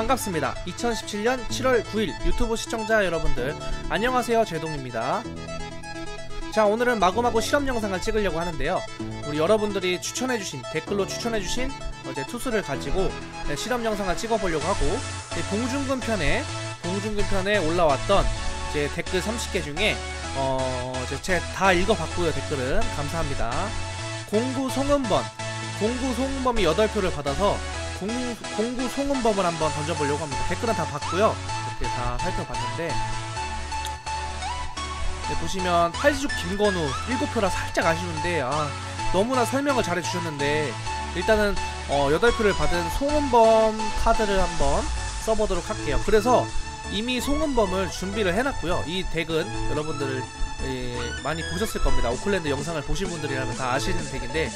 반갑습니다. 2017년 7월 9일 유튜브 시청자 여러분들 안녕하세요 제동입니다. 자 오늘은 마구마구 실험 영상을 찍으려고 하는데요. 우리 여러분들이 추천해주신 댓글로 추천해주신 어제 투수를 가지고 네, 실험 영상을 찍어보려고 하고 네, 봉준근 편에 봉준근 편에 올라왔던 이제 댓글 30개 중에 어 제가 다 읽어봤고요 댓글은 감사합니다. 공구 송은번 공구 송은범이 8표를 받아서 공구, 공구 송은범을 한번 던져보려고 합니다. 댓글은 다 봤고요. 이렇게 다 살펴봤는데 네, 보시면 팔지죽 김건우 7표라 살짝 아쉬운데 아, 너무나 설명을 잘 해주셨는데 일단은 어, 8표를 받은 송은범 카드를 한번 써보도록 할게요. 그래서 이미 송은범을 준비를 해놨고요. 이 덱은 여러분들 예, 많이 보셨을 겁니다. 오클랜드 영상을 보신 분들이라면 다 아시는 덱인데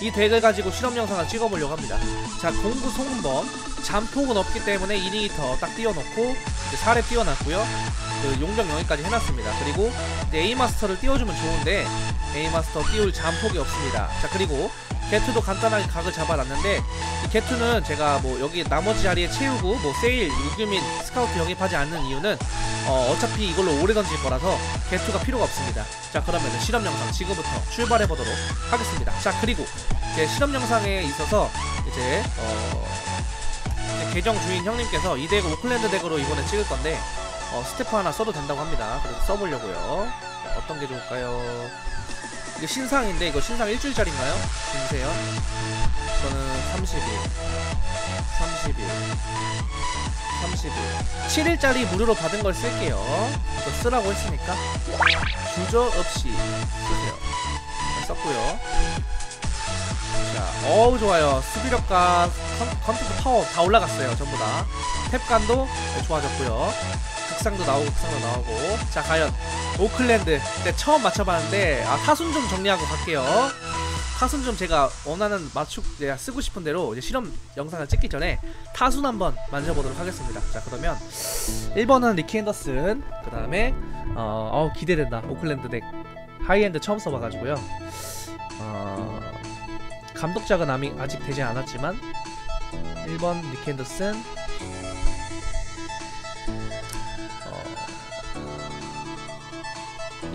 이 덱을 가지고 실험 영상을 찍어보려고 합니다. 자, 공구 송은범 잠폭은 없기 때문에 이니기터 딱 띄워놓고 4렙 띄워놨고요. 그 용병 영위까지 해놨습니다. 그리고 A마스터를 띄워주면 좋은데 A마스터 띄울 잠폭이 없습니다. 자, 그리고 게투도 간단하게 각을 잡아놨는데 이 게투는 제가 뭐 여기 나머지 자리에 채우고 뭐 세일, 및 스카우트 영입하지 않는 이유는 어, 어차피 이걸로 오래 던질 거라서 게투가 필요가 없습니다. 자 그러면 실험 영상 지금부터 출발해 보도록 하겠습니다. 자 그리고 이제 실험 영상에 있어서 이제 어, 이제 계정 주인 형님께서 이 덱을 오클랜드 덱으로 이번에 찍을 건데 어, 스태프 하나 써도 된다고 합니다. 그래서 써보려고요. 자, 어떤 게 좋을까요? 이거 신상인데 이거 신상 일주일짜리인가요? 김세현 저는 30일. 30일. 30일. 7일짜리 무료로 받은 걸 쓸게요. 이거 쓰라고 했으니까. 주저 없이 쓰세요. 자, 썼고요. 자 어우 좋아요. 수비력과 컴, 컴퓨터 파워 다 올라갔어요 전부 다. 탭감도 네, 좋아졌고요 극상도 나오고 극상도 나오고. 자 과연 오클랜드 때 처음 맞춰봤는데 아 타순 좀 정리하고 갈게요. 타순 좀 제가 원하는 맞추 내가 쓰고 싶은 대로 이제 실험 영상을 찍기 전에 타순 한번 만져보도록 하겠습니다. 자 그러면 1번은 리키 앤더슨 그 다음에 어 어우, 기대된다. 오클랜드 덱 하이엔드 처음 써봐가지고요. 어 감독작은 아미, 아직 되지 않았지만 1번 리키 앤더슨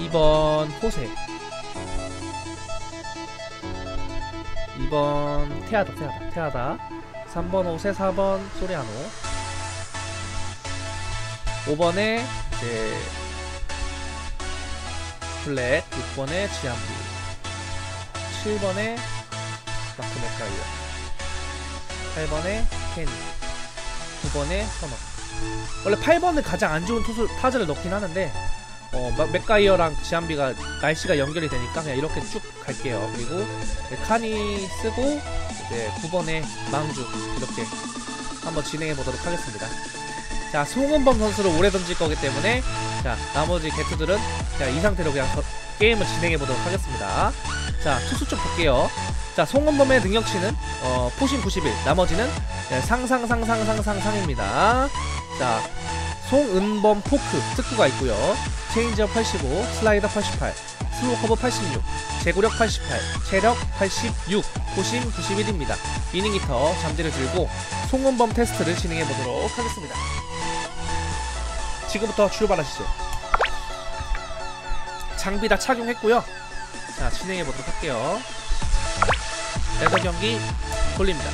2번 호세. 2번 테아다 테아다 테아다. 3번 호세 4번 소리아노 5번에 이제 블랙 6번에 지안비. 7번에 마크 맥가이어. 8번에 케니. 9번에 선업 원래 8번을 가장 안 좋은 투수 타자를 넣긴 하는데 어, 마- 맥가이어랑 지안비가 날씨가 연결이 되니까 그냥 이렇게 쭉 갈게요. 그리고 카니 쓰고 이제 9번에 망주 이렇게 한번 진행해 보도록 하겠습니다. 자, 송은범 선수를 오래 던질 거기 때문에 자, 나머지 개투들은 그냥 이 상태로 그냥 서- 게임을 진행해 보도록 하겠습니다. 자, 투수 쪽 볼게요. 자, 송은범의 능력치는 어, 포신 91, 나머지는 네, 상상상상상상상입니다. 자, 송은범 포크 특구가 있고요. 체인지업 85, 슬라이더 88, 슬로우 커브 86, 제구력 88, 체력 86, 고심 91입니다. 이닝 히터 잠재를 들고 송은범 테스트를 진행해 보도록 하겠습니다. 지금부터 출발하시죠. 장비 다 착용했고요. 자, 진행해 보도록 할게요. 레더 경기 돌립니다.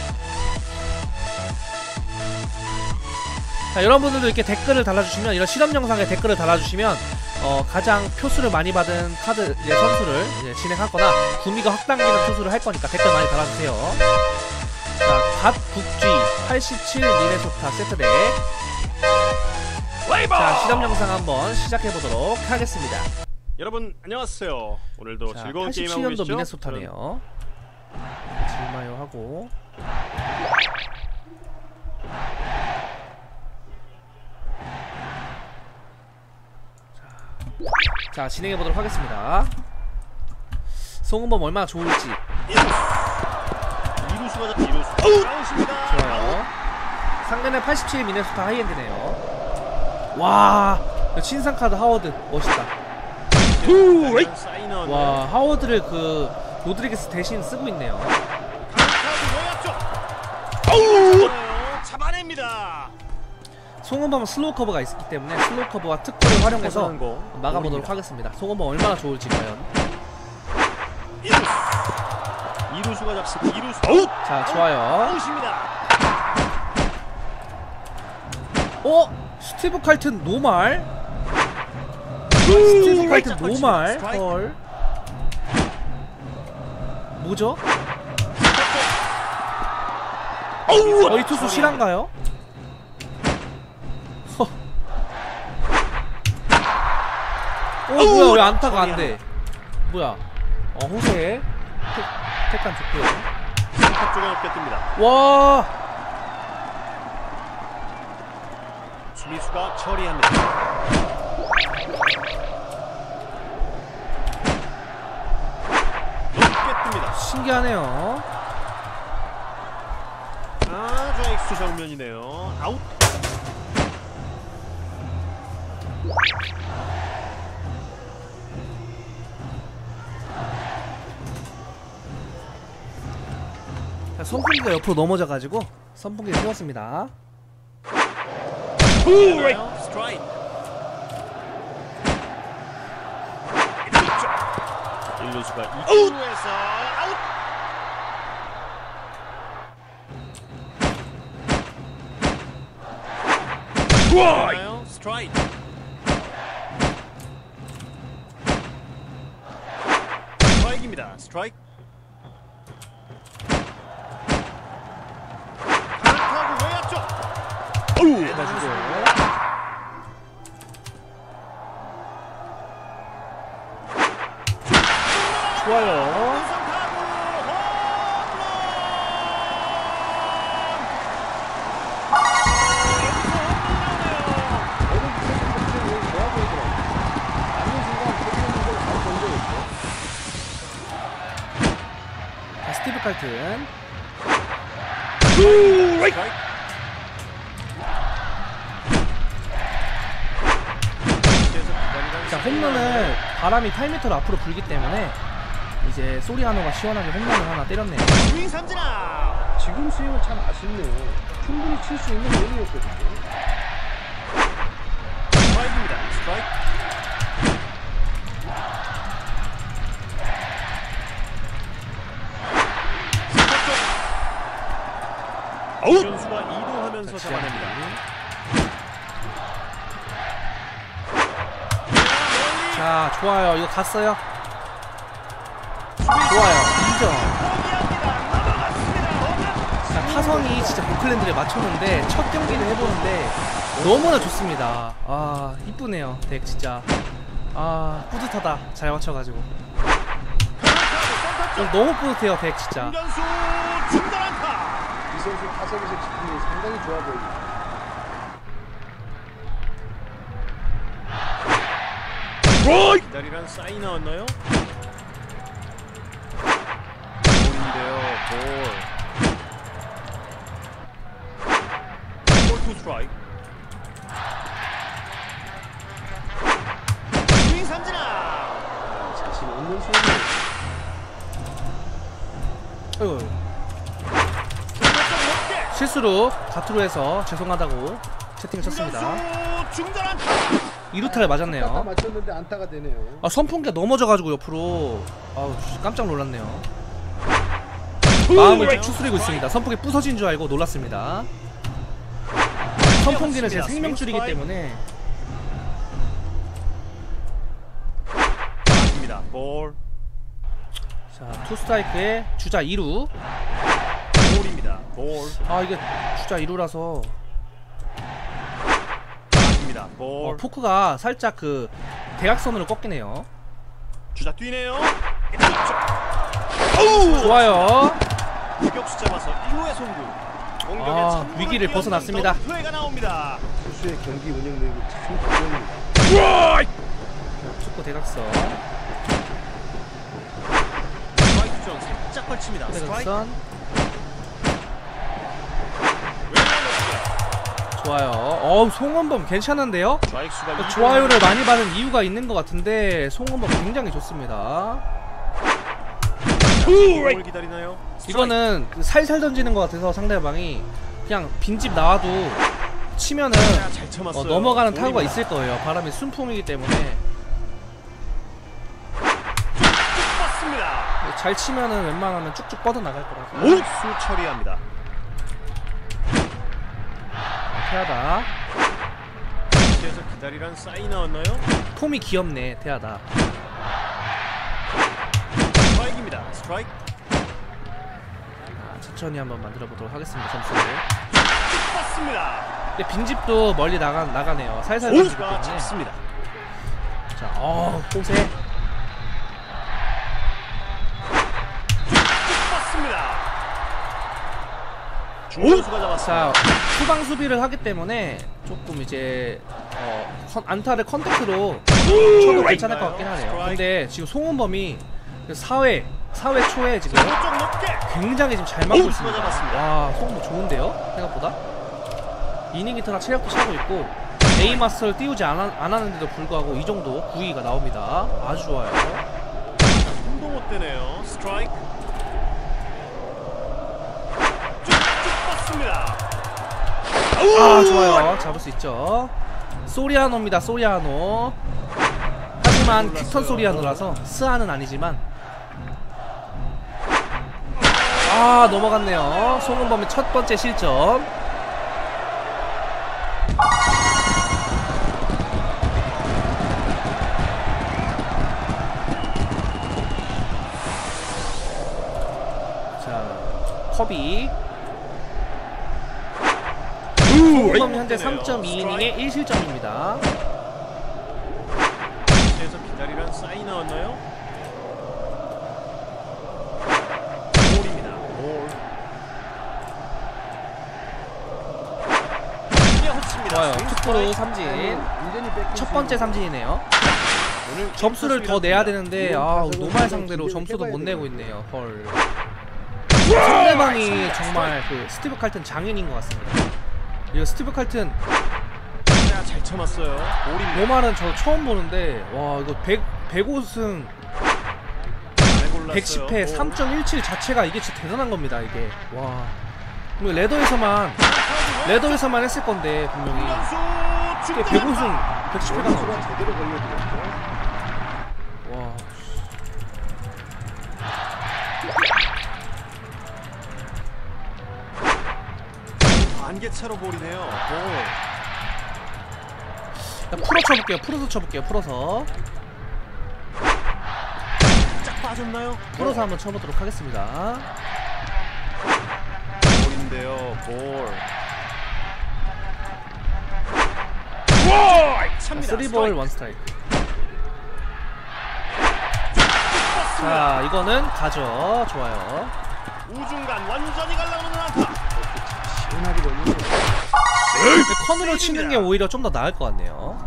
자, 여러분들도 이렇게 댓글을 달아주시면 이런 실험 영상에 댓글을 달아주시면 어, 가장 표수를 많이 받은 카드 이제 선수를 이제 진행하거나 구미가 확 당기는 투수를 할 거니까 댓글 많이 달아주세요. 자, 갓 북쥐 87 미네소타 세트덱. 자, 실험 영상 한번 시작해 보도록 하겠습니다. 여러분 안녕하세요. 오늘도 자, 즐거운 게임 하고 87년도 계시죠? 미네소타네요. 질마요 하고 자, 자 진행해 보도록 하겠습니다. 송은범 얼마나 좋을지 이루수가 이루수. 좋아요. 상대는 87 미네소타 하이엔드네요. 와, 신상 카드 하워드 멋있다. 후, 사인원. 와, 하워드를 그 로드리게스 대신 쓰고 있네요. 잡아냅니다. 송은범은 슬로우 커버가 있기 때문에 슬로우 커버와 특허를 활용해서 벗어난 거. 막아보도록 볼입니다. 하겠습니다. 송은범 얼마나 좋을지 과연. 이루수. 이루수가 잡습니다. 이루수. 아웃. 자 좋아요. 아웃입니다. 어? 스티브 칼튼 노말? 스티브 칼튼 노말? 헐. 뭐죠? 어, 이 투수 실한가요? 허. 어 뭐야 왜 안타가 안 돼? 뭐야? 어 호세 태, 태칸 좋고요. 탑 쪽에 높게 뜹니다. 와 수비수가 처리합니다. 높게 뜹니다. 신기하네요. 아, 좌익수 정면이네요. 아웃. 자, 선풍기가 옆으로 넘어져가지고 선풍기 세웠습니다. 일루수가 이루에서 아웃. 되나요? 스트라이크. 스트라 바람이 8m로 앞으로 불기 때문에 이제 소리아노가 시원하게 홈런을 하나 때렸네요. 스윙 삼진아 지금 스윙은 참 아쉽네요. 충분히 칠 수 있는 공이었거든요. 스트라이크입니다 스트라이크 아웃 선수가 이동하면서 자, 잡아냅니다 자, 좋아요. 이거 갔어요. 좋아요. 2점. 자, 타선이 진짜 보클랜드를 맞췄는데 첫 경기를 해보는데 너무나 좋습니다. 아, 이쁘네요. 덱 진짜. 아, 뿌듯하다. 잘 맞춰가지고. 어, 너무 뿌듯해요, 덱 진짜. 이 선수 타석에서 기분이 상당히 좋아 보입니다. 기다리란 사인 나왔나요? 볼인데요 볼 볼투 스트라이크. 스윙 삼진아! 자신 없는 중간점 높게 실수로 가투로 해서 죄송하다고 채팅을 쳤습니다. 중견수 중단 안타 2루타를 딱 맞았네요. 맞췄는데 안타가 되네요. 아, 선풍기가 넘어져가지고 옆으로 아우 씨, 깜짝 놀랐네요. 마음을 쭉 추스리고 있습니다. 선풍기 부서진 줄 알고 놀랐습니다. 선풍기는 제 생명줄이기 때문에 입니다 볼자 투스트라이크에 주자 2루 볼입니다 볼 아 이게 주자 2루라서 입니다 어, 볼 포크가 살짝 그 대각선으로 꺾이네요. 주자 뛰네요 좋아요. 유격수 잡아서 1루의 송구 공격의 아, 위기를 벗어났습니다. 더블플레이가 나옵니다 투수의 경기 운영 능력이 참 좋습니다. 축구 대각선. 스트라이크 존 살짝 걸칩니다 대각선. 왼쪽 좋아요. 어우 송원범 괜찮은데요? 어, 좋아요를 많이 받은 이유가 있는 것 같은데 송원범 굉장히 좋습니다. 이거는 그 살살 던지는 것 같아서 상대방이 그냥 빈집 나와도 치면은 자, 잘 어. 넘어가는 타구가. 있을 거예요. 바람이 순풍이기 때문에. 잘 치면은 웬만하면 쭉쭉 뻗어 나갈 거라서. 우수 처리합니다. 태하다. 그래서 기다리란 사인이 나왔나요? 폼이 귀엽네. 태하다. 스트라이크입니다. 스트라이크. 아, 천천히 한번 만들어 보도록 하겠습니다. 점수를. 맞습니다. 근데 빈집도 멀리 나가 나가네요. 살살 던지기 때문에. 잡습니다. 자, 어, 호세. 중수가. 자, 후방 수비를 하기 때문에 조금 이제 어, 컨- 안타를 컨택트로 쳐도 괜찮을 것 같긴 하네요. 근데 지금 송은범이 4회 4회 초에 지금. 굉장히 지금 잘 맞고 오, 있습니다. 와, 송은범 좋은데요? 생각보다. 이닝 기타나 체력도 차고 있고 A 마스터를 띄우지 않, 안 하는데도 불구하고 이 정도 9위가 나옵니다. 아주 좋아요. 운동 못되네요. 스트라이크. 뻗습니다. 아 좋아요. 잡을 수 있죠. 소리아노입니다 소리아노. 하지만 틱턴 소리아노라서 스아는 아니지만. 아 넘어갔네요. 송은범의 첫 번째 실점. 자 컵이 송은범 현재 3.2이닝에 1실점입니다 그래서 기다리란 사인이 나왔나요? 볼입니다. 볼. 헛칩니다. 좋아요 스윙 투프로 스트라이크. 삼진 첫 번째. 삼진이네요 오늘 점수를 더 내야 되는데 아 노말 상대로 점수도 못 내고 있네요 헐 상대방이 정말 그 스티브 칼튼 장인인 것 같습니다 이거 스티브 칼튼. 자, 잘 참았어요. 노말은 저 처음 보는데 와 이거 100, 105승. 잘 골랐어요. 110회 볼. 3.17 자체가 이게 진짜 대단한 겁니다 이게. 와. 레더에서만 레더에서만 했을 건데 분명히. 선수 이게 중간 105승 110회가 나오죠 반개차로 볼이네요. 볼. 자, 풀어 쳐볼게요 풀어서 쳐볼게요 풀어서 짝 빠졌나요? 풀어서 한번 쳐보도록 하겠습니다 볼인데요. 볼. 찹니다. 3볼 원 스트라이크 자 이거는 가죠 좋아요 우중간 완전히 갈라오는 안타. 시원하게 걸리네요. 컨으로 치는 게 오히려 좀 더 나을 것 같네요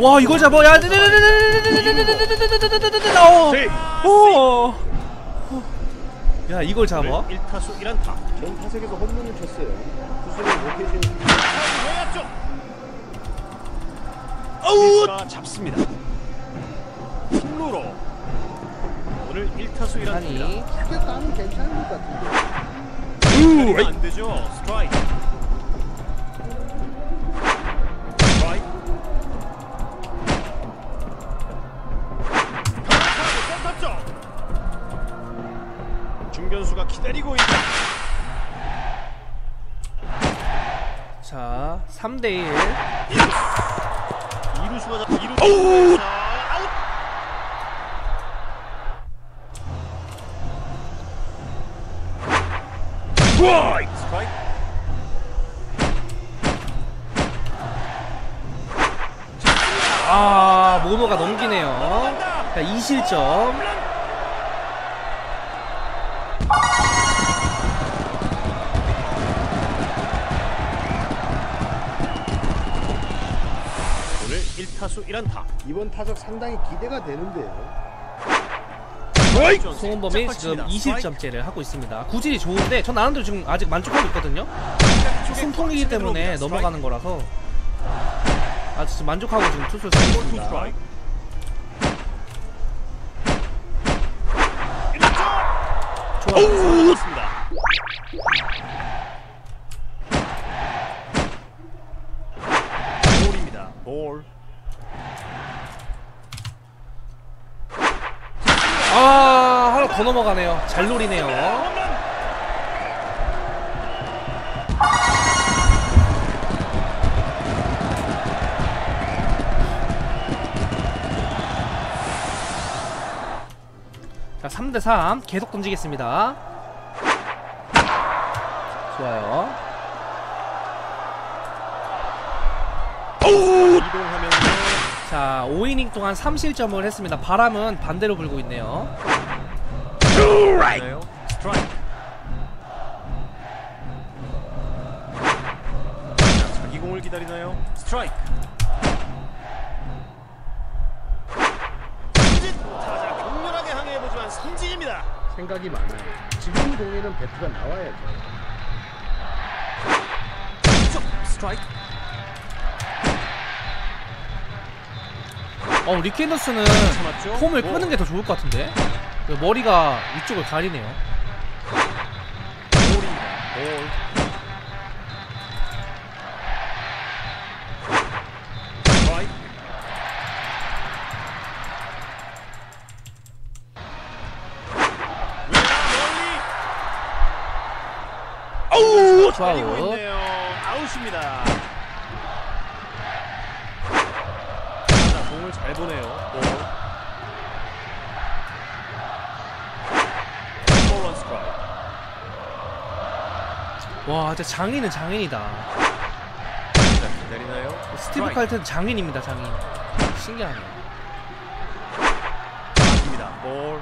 와 이걸 잡아 야 오. 야 이걸 잡아 1타수 1안타. 전 타석에서 홈런을 쳤어요. 수술을 못해준. 아웃. 잡습니다. 킬로로 오늘 1타수 1안타입니다. 아니 크게 따면 괜찮은 것 같은데. 안 되죠. 스트라이크. 스트라이크. 강력하게 센터 쪽. 중견수가 기다리고 있다. 자 3대 1 이루수가 잡 이루. 1타수 1안타. 이번 타석 상당히 기대가 되는데요. 송은범이 지금 2실점째를 하고 있습니다. 구질이 좋은데 전 나름대로 지금 아직 만족하고 있거든요. 승통이기 때문에 넘어가는 거라서 아주 지금 만족하고 지금 투수를 쓰고 있습니다. 맞습니 더 넘어가네요. 잘 노리네요. 자 3대 3 계속 던지겠습니다. 좋아요. 이동하면서 자 5이닝 동안 3실점을 했습니다. 바람은 반대로 불고 있네요. 나요. 스트라이크. 자, 자기 공을 기다리나요? 스트라이크. 삼진. 타자 격렬하게 항해해 보지만 삼진입니다. 생각이 많아요. 지금 공에는 배트가 나와야죠. 쪽 스트라이크. 어 리키 앤더슨은? 폼을 뭐, 끄는 게 더 좋을 것 같은데 그 머리가 위쪽을 가리네요. 어우 달리고 좋아요. 아웃입니다. 자, 공을 잘 보내요. 볼. 와 진짜 장인은 장인이다. 자, 기다리나요? 스티브. 칼튼 장인입니다 장인. 신기하네요. 맞습니다. 볼.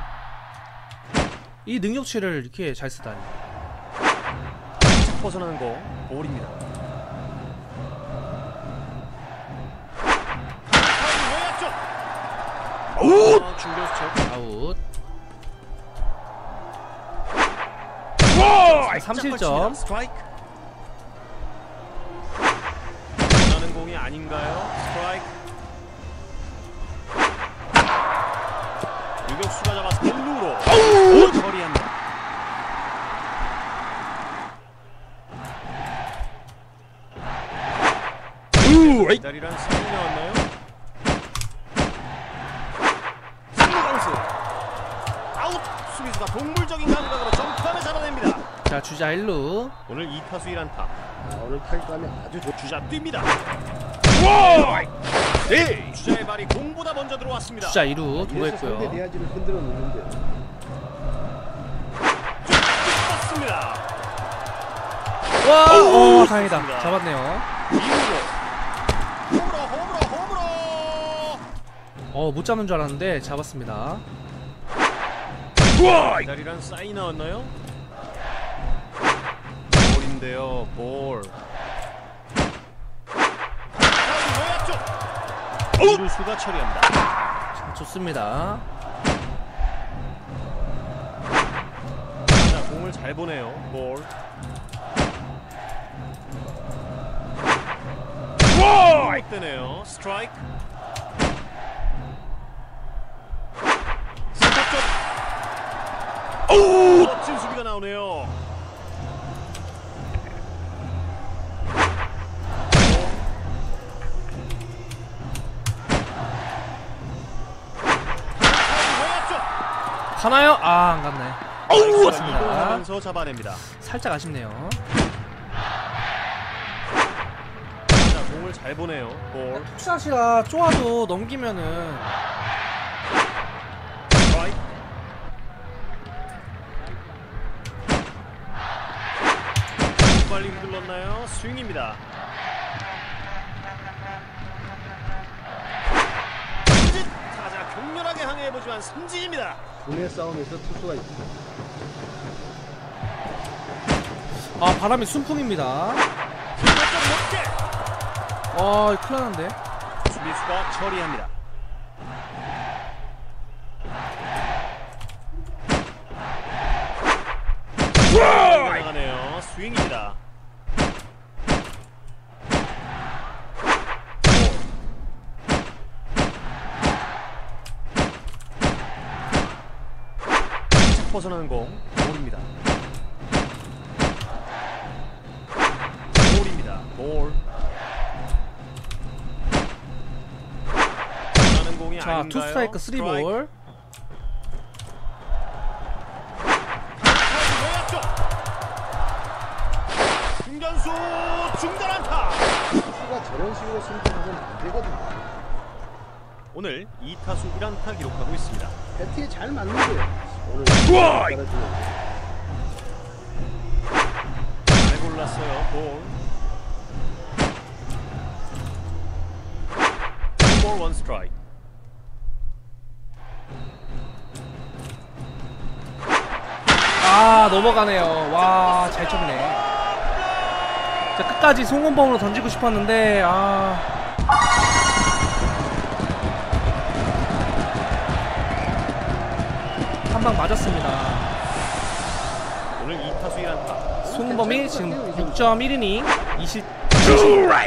이 능력치를 이렇게 잘 쓰다니. 쭉 벗어나는 공. 볼입니다. 중견수 쪽. 아웃. 살짝 3실점. 걸칩니다. 스트라이크. 원하는 공이 아닌가요? 스트라이크. 유격수가 벨루 주자 1루. 오늘 2타수 1안타 아, 오늘 타격감이 아주 좋. 주자 뜁니다. 네. 주자의 발이 공보다 먼저 들어왔습니다. 주자 2루 그래서 상대 도했고요. 내야지를 흔들어 놓는데 습니다 와, 어 다행이다. 좋습니다. 잡았네요. 이후로 홈으로 홈으로 홈으로 어 못 잡는 줄 알았는데 잡았습니다. 기다리란 사인 나왔나요? 볼인데요. 볼. 이루수가 처리합니다. 자, 좋습니다. 자 공을 잘 보내요. 볼. 되네요. 스트라이크. 센터 쪽 멋진 수비가 나오네요 가나요? 아 안 갔네. 좋습니다. 이동하면서 잡아냅니다. 살짝 아쉽네요. 자, 공을 잘 보내요. 볼. 툭샷이라 쪼아도 넘기면은 스트라이크. 빨리 흔들렀나요? 스윙입니다. 타자 격렬하게 항해해보지만 삼진입니다. 분의 싸움에서 투수가 있고 아 바람이 순풍입니다. 아 큰일 나는데. 수비수가 처리합니다. 나가네요. 스윙입니다. 벗어나는 공 볼입니다. 볼입니다. 볼. 자, 아닌가요? 투 스트라이크 쓰리 볼. 외야쪽. 중견수 중단 안타. 투수가 저런 식으로 승부하면 안 되거든요. 오늘 2타수 1안타 기록하고 있습니다. 배트에 잘 맞는데 오늘 따라주는 잘 골랐어요. 볼. 볼원 스트라이크. 아 넘어가네요. 와 잘 쳤네. 자 끝까지 송은범으로 던지고 싶었는데 아. 한 방 맞았습니다. 오늘 2타수 1안타. 송은범이 지금 6.1이닝 20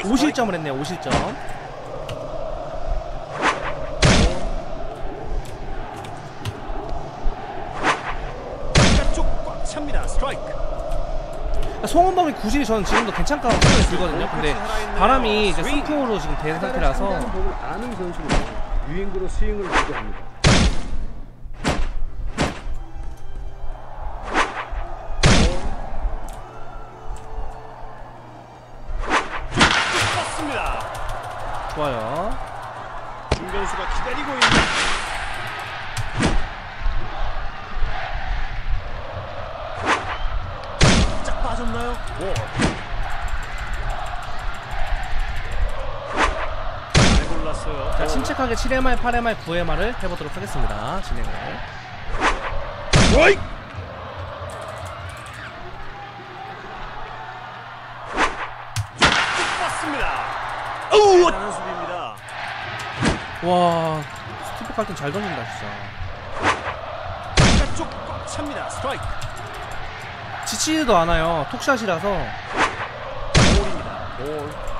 5실점을 했네요. 5실점. 바깥쪽 꽉 찹니다. 스트라이크. 송은범이 굳이 저는 지금도 괜찮다고 생각이 들거든요. 근데 바람이 이제 순풍으로 지금 된 상태라서 유인구로 스윙을. 떴습니다. 7회말, 8회말, 9회말을 해보도록 하겠습니다. 진행을. 수비입니다. 와 스티브 칼튼 잘 던진다 진짜. 바깥쪽 꽉 찹니다. 스트라이크. 지치지도 않아요. 톡샷이라서 볼입니다. 볼.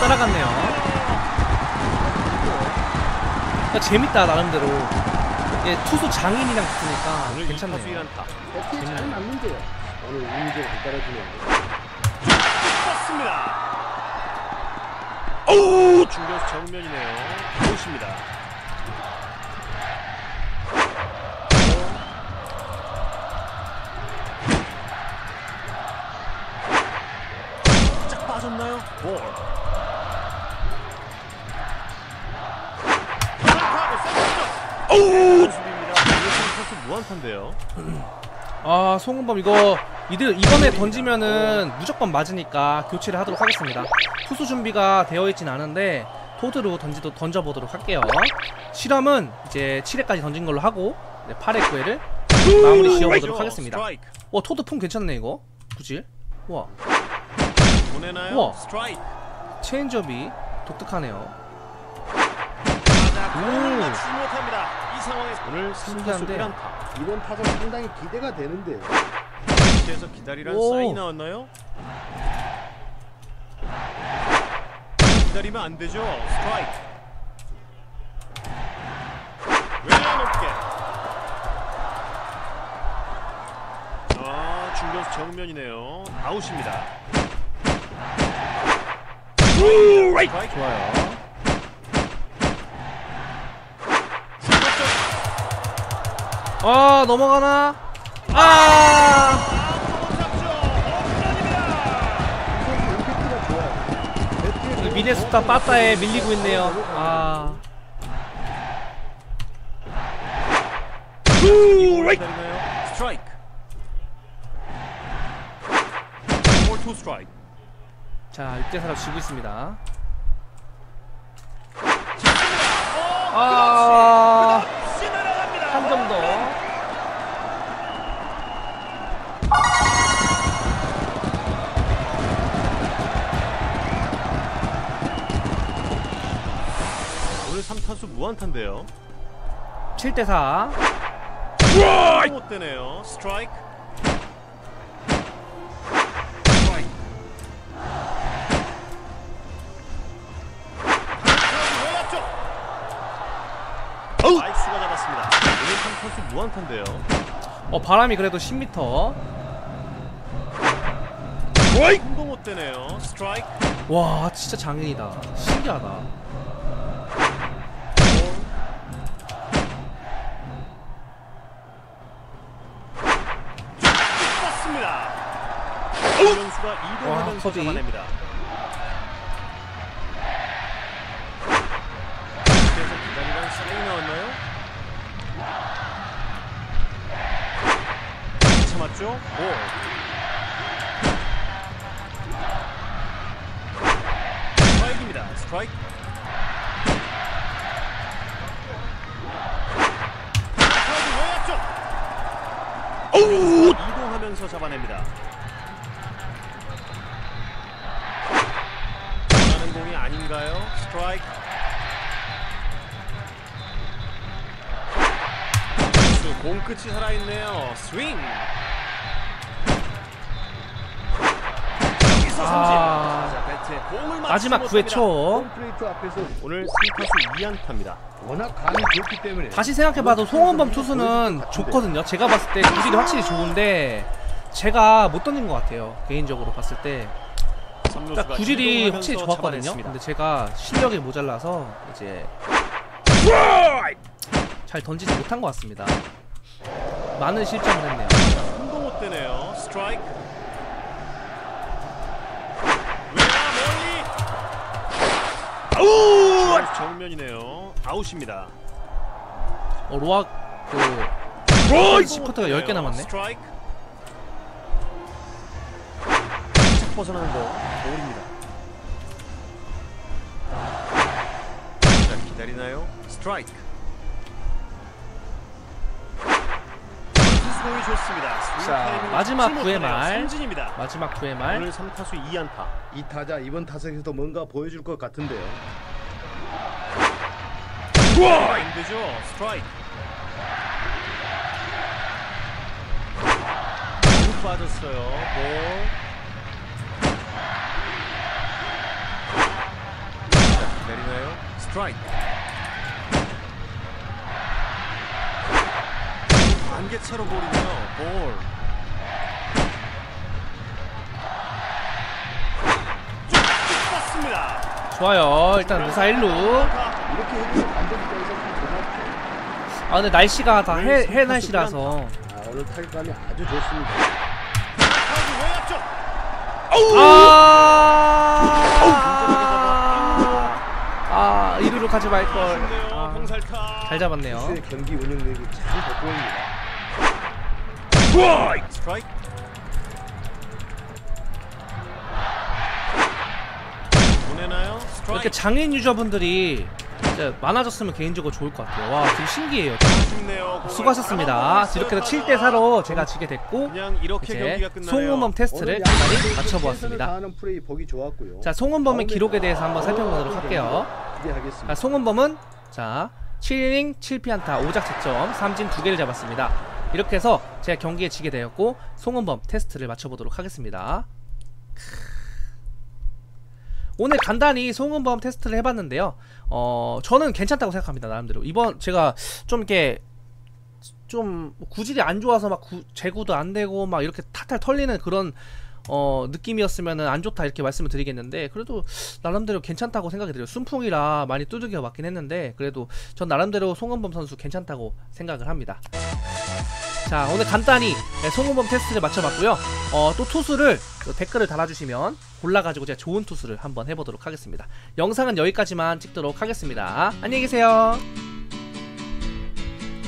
따라갔네요. 그러니까 재밌다 나름대로. 예, 투수 장인이랑 붙으니까 오늘 2타수 괜찮네요. 1안타. 배트에 잘. 맞는데요. 오늘 유인구를 안 따라주네요. 오! 중견수 정면이네요. 보십니다. 짝 빠졌나요? 볼. 오! 무한타인데요. 아 송은범 이거 이들 이번에 던지면은 무조건 맞으니까 교체를 하도록 하겠습니다. 투수 준비가 되어 있진 않은데 토드로 던지도 던져보도록 할게요. 실험은 이제 7회까지 던진 걸로 하고 8회 9회를 마무리 지어보도록 하겠습니다. 와 토드 품 괜찮네 이거. 구질. 와. 스트라이크. 체인지업이 독특하네요. 아, 상황에서 오늘 3타수 신기한데. 1안타. 이번 타자 상당히 기대가 되는데요. 에서 기다리라는 오. 사인이 나왔나요? 기다리면 안 되죠. 스트라이크. 높게. 아, 중견수 정면이네요. 아웃입니다. 스트라이크. 좋아요. 아 넘어가나? 아 미네소타 빠따에 밀리고 있네요. 아? 스트라이크. 스트라이크. 자, 6대 4로 지고 있습니다. 아, 선수 무한탄데요. 7대 4. 못 되네요. 스트라이크. 아이스가 잡았습니다. 오늘 타수 무안타인데요. 어 바람이 그래도 10m. 공도 못 되네요. 스트라이크. 와 진짜 장인이다. 신기하다. 선수가 와, 이동하면서 커비. 잡아냅니다. 그래서 기다리던 사인이 나왔나요? 참았죠? 볼. 스트라이크입니다. 스트라이크. 스트라이크 외야쪽. 이동하면서 잡아냅니다. 끝이 살아있네요. 스윙. 아. 마지막 못합니다. 9회 홈플레이트 앞에서 오늘 3타수 2안타입니다. 워낙 감이 좋기 때문에 초 다시 생각해봐도 송원범 투수는 좋거든요 제가 봤을 때 구질이 확실히 좋은데 제가 못 던진 것 같아요 개인적으로 봤을 때 딱 구질이 확실히 좋았거든요 근데 제가 실력이 모자라서 이제 잘 던지지 못한 것 같습니다 많은 실점을 했네요 힘도 못 되네요. 스트라이크. 아우! 정면이네요. 아웃입니다. 어 로아 그 시커트가 10개 남았네 스트라이크. 벗어나는 거 볼입니다. 자, 기다리나요? 스트라이크. 투수공이 좋습니다. 자, 마지막 잡지 구회 못하네요. 말. 삼진입니다. 마지막 9회 말 오늘 3타수 2안타. 이 타자 이번 타석에서도 뭔가 보여줄 것 같은데요. 힘들죠. 스트라이크. 못 빠졌어요. 볼. 자, 내리나요? 스트라이크. 반개차로 볼이네요. 볼. 쭉 떴습니다. 좋아요 일단 무사 1루 이렇게. 아 근데 날씨가 다 해, 해 날씨라서 아, 오늘 타격감이 아주 좋습니다. 아, 아 이리로 가지 말걸. 아, 병살타. 잘 잡았네요 경기 운영력이 참 돋보입니다. 스트라이크. 보내나요? 스트라이크. 이렇게 장인 유저분들이 진짜 많아졌으면 개인적으로 좋을 것 같아요 와 되게 신기해요 수고하셨습니다 이렇게 해서 타자. 7대 4로 제가 지게 됐고 그냥 이렇게 이제. 송은범 테스트를 간단히 맞춰보았습니다. 자 송은범의 기록에 대해서 한번 살펴보도록 할게요. 자, 송은범은 자 7이닝 7피안타 5작체점 삼진 2개를 잡았습니다 이렇게 해서 제가 경기에 지게 되었고 송은범 테스트를 맞춰보도록 하겠습니다. 오늘 간단히 송은범 테스트를 해봤는데요. 어 저는 괜찮다고 생각합니다 나름대로. 이번 제가 좀 이렇게 좀 구질이 안 좋아서 막 구, 제구도 안 되고 막 이렇게 탈탈 털리는 그런 어 느낌이었으면은 안 좋다 이렇게 말씀을 드리겠는데 그래도 나름대로 괜찮다고 생각이 들어요. 순풍이라 많이 두들겨 맞긴 했는데 그래도 전 나름대로 송은범 선수 괜찮다고 생각을 합니다 자 오늘 간단히 네, 송은범 테스트를 맞춰봤고요. 어 또 투수를 또 댓글을 달아주시면 골라가지고 제가 좋은 투수를 한번 해보도록 하겠습니다. 영상은 여기까지만 찍도록 하겠습니다. 안녕히 계세요